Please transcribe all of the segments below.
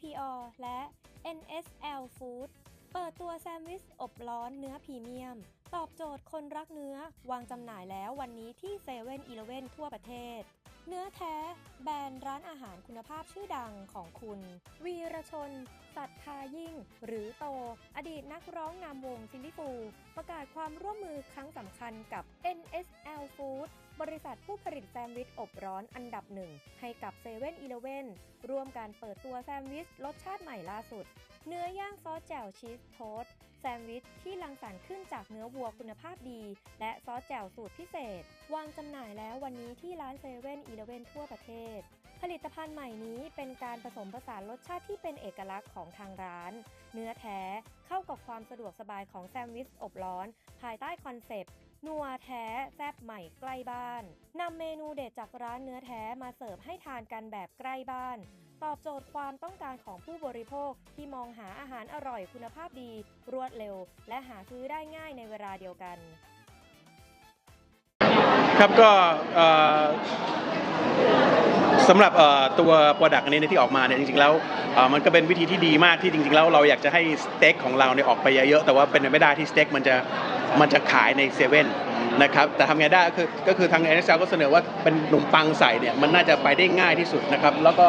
TPO และ NSL Food เปิดตัวแซนด์วิชอบร้อนเนื้อพรีเมียม ตอบโจทย์คนรักเนื้อ วางจำหน่ายแล้ววันนี้ที่เซเว่นอีเลเว่นทั่วประเทศ เนื้อแท้ แบรนด์ร้านอาหารคุณภาพชื่อดังของคุณ วีรชน สัตทายิ่ง หรือโต อดีตนักร้องนำวงซิลลี่ฟูประกาศความร่วมมือครั้งสำคัญกับ NSL Food บริษัทผู้ผลิตแซนด์วิชอบร้อนอันดับหนึ่งให้กับ7 e เ e ่ e อร่วมการเปิดตัวแซนด์วิชรสชาติใหม่ล่าสุด เนื้อย่างซอสแจ่วชีสโทสแซนด์วิชที่รังสรรค์ขึ้นจากเนื้อวัวคุณภาพดี และซอสแจ่วสูตรพิเศษ วางจำหน่ายแล้ววันนี้ที่ร้านเซเว่นอีเลเวนทั่วประเทศ ผลิตภัณฑ์ใหม่นี้เป็นการผสมผสานรสชาติที่เป็นเอกลักษณ์ของทางร้าน เนื้อแท้เข้ากับความสะดวกสบายของแซนด์วิชอบร้อน ภายใต้คอนเซปต์นัวแท้แซ่บใหม่ใกล้บ้านนำเมนูเด็ดจากร้านเนื้อแท้มาเสิร์ฟให้ทานกันแบบใกล้บ้าน ตอบโจทย์ความต้องการของผู้บริโภคที่มองหาอาหารอร่อยคุณภาพดี รวดเร็ว และหาซื้อได้ง่ายในเวลาเดียวกัน ครับก็สำหรับตัว Product อันนี้ที่ออกมาเนี่ยจริงๆแล้วมันก็เป็นวิธีที่ดีมากที่จริงๆแล้วเราอยากจะให้สเต็กของเราเนี่ยออกไปเยอะๆแต่ว่าเป็นไม่ได้ที่สเต็กมันจะมันจะขายในเซเว่นนะครับแต่ทำไงได้ก็คือก็คือทาง n s l ก็เสนอว่าเป็นขนมปังใส่เนี่ยมันน่าจะไปได้ง่ายที่สุดนะครับแล้วก็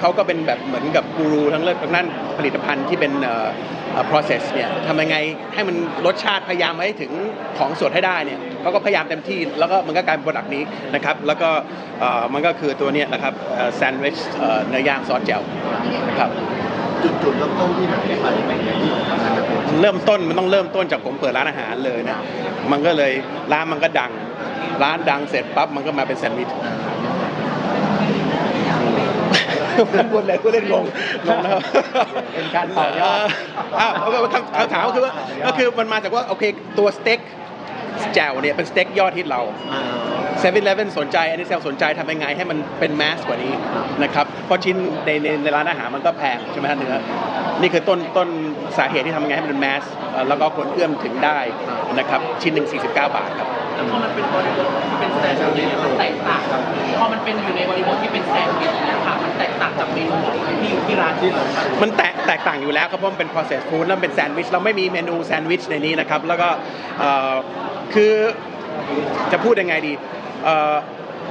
เขาก็เป็นแบบเหมือนกับกูรูทั้งเรื่องทางด้านผลิตภัณฑ์ที่เป็น process เนี่ยทำยังไงให้มันรสชาติพยายามให้ถึงของสดให้ได้เนี่ยเขาก็พยายามเต็มที่แล้วก็มันก็กลายเป็นโปรดักต์นี้นะครับ แล้วก็มันก็คือตัวเนี้ยนะครับแซนด์วิชเนื้อย่างซอสแจ่วนะครับจุดจุดเริ่มต้นที่ไหนไปไงที่เริ่มต้นมันต้องเริ่มต้นจากผมเปิดร้านอาหารเลยนะมันก็เลยร้านมันก็ดัง ร้านดังเสร็จปั๊บมันก็มาเป็นแซนด์วิช พูดเลยพูดเล่นงงงงนะครับเป็นการต่อยอดอ้าวเอาคำคำถามก็คือว่าก็คือมันมาจากว่าโอเคตัวสเต็กแจ่วเนี่ยเป็นสเต็กยอดฮิตเราอ่าเซเว่นเลเว่นสนใจอันนี้เซลสนใจทำยังไงให้มันเป็นแมสกว่านี้นะครับเพราะชิ้นในในในร้านอาหารมันก็แพงใช่ไหมฮะเนื้อนี่คือต้นต้นสาเหตุที่ทำยังไงให้มันเป็นแมสเอ่อแล้วก็คนเอื้อมถึงได้นะครับชิ้นหนึ่ง49 บาทครับ แล้วพอมันเป็นบริบทที่เป็นแซนด์วิชเนี่ยมันแตกต่างพอมันเป็นอยู่ในบริบทที่เป็นแซนด์วิชเนี่ยค่ะมันแตกต่างจากเมนูของที่ที่ร้านที่เรามันแตกแตกต่างอยู่แล้วครับเพราะมันเป็น processed food แล้วมันเป็นแซนด์วิชเราไม่มีเมนูแซนด์วิชในนี้นะครับแล้วก็เอ่อคือจะพูดยังไงดีเอ่อ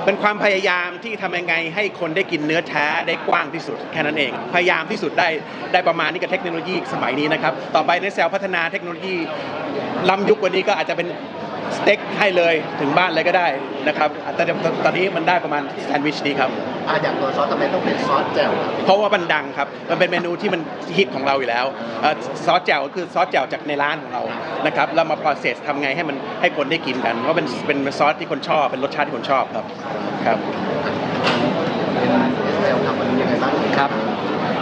เป็นความพยายามที่ทำยังไงให้คนได้กินเนื้อแท้ได้กว้างที่สุดแค่นั้นเอง พยายามที่สุดได้ได้ประมาณนี้กับเทคโนโลยีสมัยนี้นะครับ ต่อไปในเซลพัฒนาเทคโนโลยีล้ำยุคกว่านี้ก็อาจจะเป็น สเต็กให้เลยถึงบ้านเลยก็ได้นะครับแต่ตอนนี้มันได้ประมาณแซนด์วิชนี้ครับอ่าอย่างตัวซอสทำไมต้องเป็นซอสแจ่วครับเพราะว่ามันดังครับ มันเป็นเมนูที่มันฮิตของเราอยู่แล้วเอ่อซอสแจ่วก็คือซอสแจ่วจากในร้านของเรานะครับแล้วมา process ทำไงให้มันให้คนได้กินกันเพราะเป็นเป็นซอสที่คนชอบเป็นรสชาติที่คนชอบครับครับเอสเอลทำมันยังไงบ้างครับ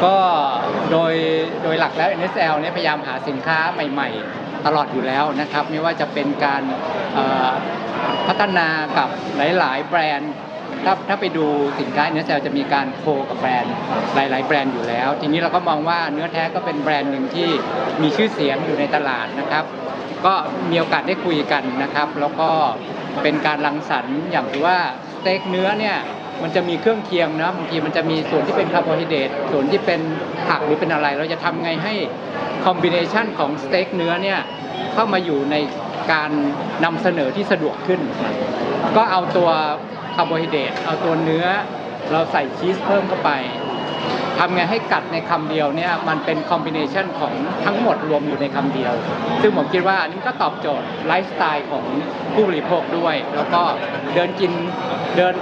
ก็ โดยโดยหลักแล้ว NSL เนี่ยพยายามหาสินค้าใหม่ ๆ ตลอดอยู่แล้วนะครับ ไม่ว่าจะเป็นการพัฒนากับหลาย ๆ แบรนด์ถ้าถ้าไปดูสินค้า NSL จะมีการโคกับแบรนด์หลาย ๆ แบรนด์อยู่แล้ว ทีนี้เราก็มองว่าเนื้อแท้ก็เป็นแบรนด์หนึ่งที่มีชื่อเสียงอยู่ในตลาดนะครับ ก็มีโอกาสได้คุยกันนะครับ แล้วก็เป็นการรังสรรค์อย่างที่ว่าสเต็กเนื้อเนี่ย มันจะมีเครื่องเคียงนะบางทีมันจะมีส่วนที่เป็นคาร์โบไฮเดรตส่วนที่เป็นผักหรือเป็นอะไร เราจะทำไงให้คอมบิเนชันของสเต็กเนื้อเนี่ยเข้ามาอยู่ในการนำเสนอที่สะดวกขึ้น ก็เอาตัวคาร์โบไฮเดรตเอาตัวเนื้อ เราใส่ชีสเพิ่มเข้าไป ทำไงให้กัดในคำเดียวเนี่ยมันเป็นคอมบิเนชันของทั้งหมดรวมอยู่ในคำเดียว ซึ่งผมคิดว่าอันนี้ก็ตอบโจทย์ไลฟ์สไตล์ของผู้บริโภคด้วย แล้วก็เดินกินเดิน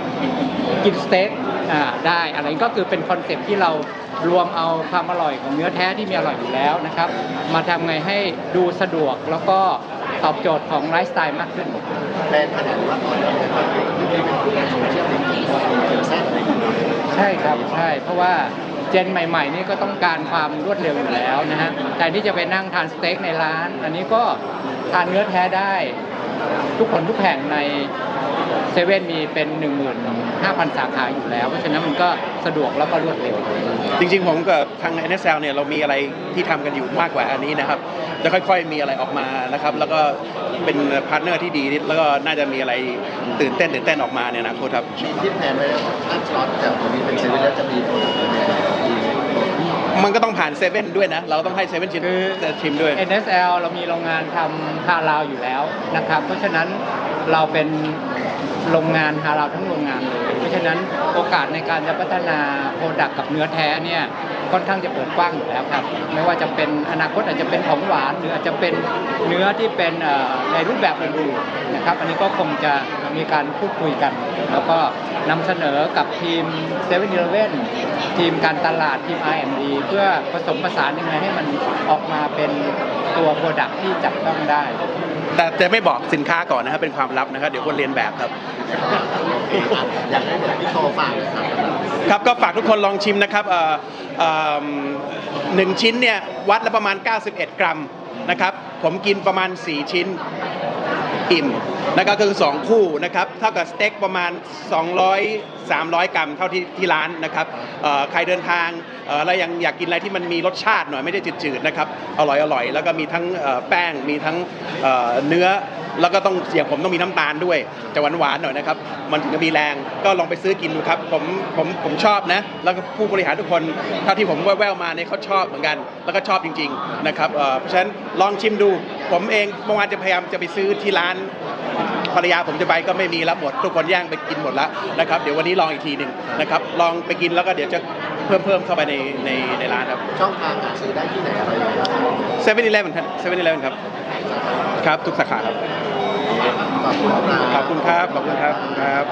กินสเต็กอ่าได้อะไรก็คือเป็นคอนเซ็ปต์ที่เรารวมเอาความอร่อยของเนื้อแท้ที่มีอร่อยอยู่แล้วนะครับ มาทำไงให้ดูสะดวกแล้วก็ตอบโจทย์ของไลฟ์สไตล์มากขึ้นแบรนด์ขนาดว่าตอนนี้นะครับที่เป็นโซเชียลมีเดียแซ่บอะไรอย่างเงี้ยใช่ครับใช่เพราะว่าเจนใหม่ๆนี่ก็ต้องการความรวดเร็วอยู่แล้วนะฮะแต่ที่จะไปนั่งทานสเต็กในร้าน อันนี้ก็ทานเนื้อแท้ได้ ทุกคนทุกแห่งในเซเว่นมีเป็น 15,000 สาขาอยู่แล้ว เพราะฉะนั้นมันก็สะดวกแล้วก็รวดเร็ว จริงๆ ผมกับทาง NSL เนี่ยเรามีอะไรที่ทำกันอยู่มากกว่าอันนี้นะครับ จะค่อยๆมีอะไรออกมานะครับ แล้วก็เป็นพาร์ทเนอร์ที่ดี แล้วก็น่าจะมีอะไรตื่นเต้นตื่นเต้นออกมาเนี่ยนะครับครับที่แพลนไว้ถ้าซอสแจ่วตัวนี้เป็นเซเว่นแล้วจะมีโปรดักต์อะไร มันก็ต้องผ่านเซเว่นด้วยนะ เราต้องให้เซเว่นชิมคือ ชิมด้วย NSL เรามีโรงงานทำฮาลาวอยู่แล้วนะครับ เพราะฉะนั้นเราเป็นโรงงานฮาลาวทั้งโรงงานเลย เพราะฉะนั้นโอกาสในการจะพัฒนาโปรดักต์กับเนื้อแท้เนี่ยค่อนข้างจะเปิดกว้างอยู่แล้วครับ ไม่ว่าจะเป็นอนาคตอาจจะเป็นของหวาน หรืออาจจะเป็นเนื้อที่เป็นเอ่อในรูปแบบอื่นๆนะครับ อันนี้ก็คงจะ มีการพูดคุยกัน แล้วก็นำเสนอกับทีม7 e เ e ่ e อทีมการตลาดทีม R&D เพื่อผสมผสานยังไงให้มันออกมาเป็นตัวโปรดักที่จับต้องได้ แต่จะไม่บอกสินค้าก่อนนะครับเป็นความลับนะครับเดี๋ยวคนเรียนแบบครับโอเคอะอยากให้พี่โตฝากเลยครับครับก็ฝากทุกคนลองชิมนะครับเอ่อเอ่อหนึ่งชิ้นเนี่ยวัดละประมาณ 91 กรัมนะครับ ผมกินประมาณ 4 ชิ้น อิ่มนะครับคือ 2 คู่นะครับเท่ากับสเต็กประมาณ 200 300 กรัมเท่าที่ที่ร้านนะครับใครเดินทางอ่อแล้วยังอยากกินอะไรที่มันมีรสชาติหน่อยไม่ได้จืดๆนะครับอร่อยอร่อยแล้วก็มีทั้งแป้งมีทั้งเนื้อแล้วก็ต้องอย่างผมต้องมีน้ำตาลด้วยจะหวานๆหน่อยนะครับ มันถึงจะมีแรงก็ลองไปซื้อกินดูครับผมผมผมชอบนะ แล้วก็ผู้บริหารทุกคนเท่าที่ผมแว่วๆมาเนี่ยเขาชอบเหมือนกัน แล้วก็ชอบจริง ๆ นะครับเพราะฉะนั้นลองชิมดู ผมเองเมื่อวานจะพยายามจะไปซื้อที่ร้านภรรยาผมจะไปก็ไม่มีแล้วหมด ทุกคนแย่งไปกินหมดแล้วนะครับ เดี๋ยววันนี้ลองอีกทีหนึ่งนะครับ ลองไปกินแล้วก็เดี๋ยวจะเพิ่มเพิ่มเข้าไปในในในร้านครับช่องทางหาซื้อได้ที่ไหนอะไรยังไงบ้างเซเว่นอีเลฟเว่นครับเซเว่นอีเลฟเว่นครับครับ ทุกสาขาครับขอบคุณครับขอบคุณครับขอบคุณครับครับ